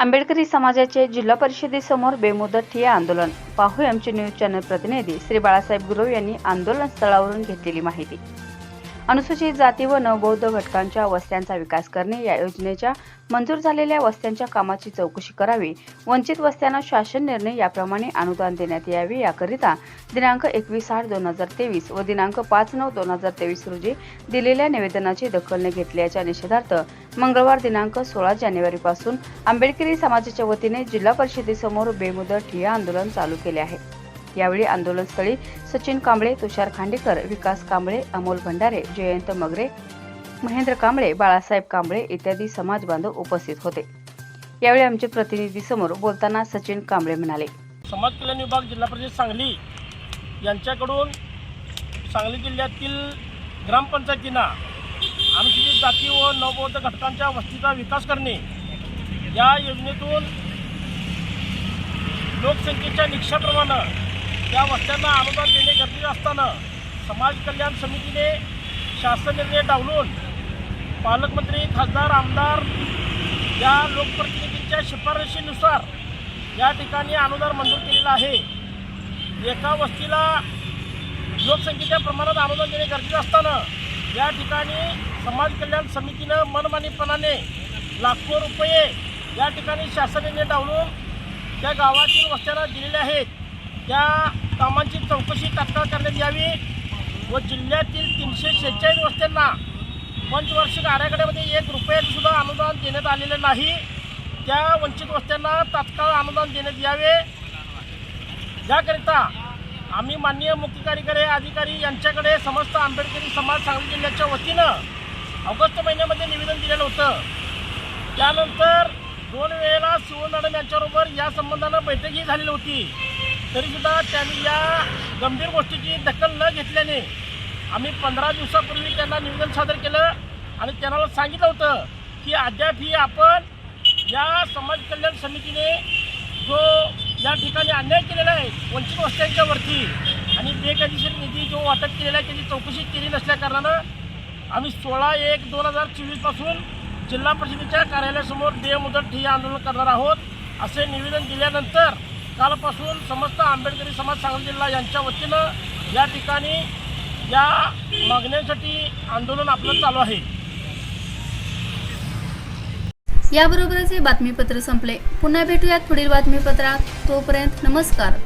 आंबेडकरी समाजाचे जिल्हा परिषदेसमोर बेमुदत ठिय्या आंदोलन. पाहू आमचे न्यूज चॅनल प्रतिनिधी श्री बाळासाहेब गुरव यांनी आंदोलन स्थळावरून घेतलेली माहिती. अनुसूचित जाती व नवबौद्ध घटकांच्या वस्त्यांचा विकास करणे या योजनेच्या मंजूर झालेल्या वस्त्यांच्या कामाची चौकशी करावी. वंचित वस्त्यांना शासन निर्णय याप्रमाणे अनुदान देण्यात यावे याकरिता दिनांक एकवीस आठ दोन हजार तेवीस व दिनांक पाच नऊ दोन हजार तेवीस रोजी दिलेल्या निवेदनाची दखल न घेतल्याच्या निषेधार्थ मंगळवार दिनांक सोळा जानेवारीपासून आंबेडकरी समाजाच्या वतीने जिल्हा परिषदेसमोर बेमुदत ठिय्या आंदोलन चालू केले आहे. यावेळी आंदोलनस्थळी सचिन कांबळे तुषार खांडेकर विकास कांबळे अमोल भंडारे जयंत मगरे महेंद्र कांबळे बाळासाहेब कांबळे इत्यादी समाज बांधव उपस्थित होते. यावेळी आमचे प्रतिनिधी समोर बोलताना सचिन कांबळे म्हणाले समाज कल्याण विभाग जिल्हा परिषद सांगली यांच्याकडून सांगली जिल्ह्यातील ग्रामपंचायतींना अनुसूचित जाती व नवबौद्ध घटकांच्या वस्तीचा विकास करणे या योजनेतून लोकसंख्येच्या निकषाप्रमाणे त्या वस्त्यांना अनुदान देणे गरजेचे असताना समाज कल्याण समितीने शासन निर्णय डावलून पालकमंत्री खासदार आमदार या लोकप्रतिनिधींच्या शिफारशीनुसार या ठिकाणी अनुदान मंजूर केलेलं आहे. एका वस्तीला लोकसंख्येच्या प्रमाणात अनुदान देणे गरजेचे असताना या ठिकाणी समाज कल्याण समितीनं मनमानीपणाने लाखो रुपये या ठिकाणी शासन निर्णय डावलून त्या गावातील वस्त्यांना दिलेले आहेत. त्या कामांची चौकशी तात्काळ करण्यात यावी व जिल्ह्यातील तीनशे शेहेचाळीस वस्त्यांना पंचवार्षिक आराखड्यामध्ये एक रुपयाचंसुद्धा अनुदान देण्यात आलेलं नाही. त्या वंचित वस्त्यांना तात्काळ अनुदान देण्यात यावे. याकरिता आम्ही माननीय मुख्य कार्यकारी अधिकारी यांच्याकडे समस्त आंबेडकरी समाज सांगली जिल्ह्याच्या वतीनं ऑगस्ट महिन्यामध्ये निवेदन दिलेलं होतं. त्यानंतर दोन वेळेला शिवण मॅडम यांच्याबरोबर या संबंधानं बैठकही झालेली होती. तरीसुद्धा त्यांनी या गंभीर गोष्टीची दखल न घेतल्याने आम्ही पंधरा दिवसापूर्वी त्यांना निवेदन सादर केलं आणि त्यांना सांगितलं होतं की अद्यापही आपण या समाज कल्याण समितीने जो या ठिकाणी अन्याय केलेला आहे वंचित वस्त्यांच्यावरती आणि बेकायदेशीर निधी जो वाटप केलेला आहे त्याची चौकशी केली नसल्याकारणानं आम्ही सोळा एक दोन हजार चोवीसपासून जिल्हा परिषदेच्या कार्यालयासमोर बेमुदत ठिय्या आंदोलन करणार आहोत असे निवेदन दिल्यानंतर कालपासून समस्त आंबेडकरी समाज सांगली जिल्हा यांच्या वतीनं या ठिकाणी या मागण्यांसाठी आंदोलन आपलं चालू आहे. याबरोबरच हे बातमीपत्र संपले. पुन्हा भेटूयात पुढील बातमीपत्रात. तोपर्यंत नमस्कार.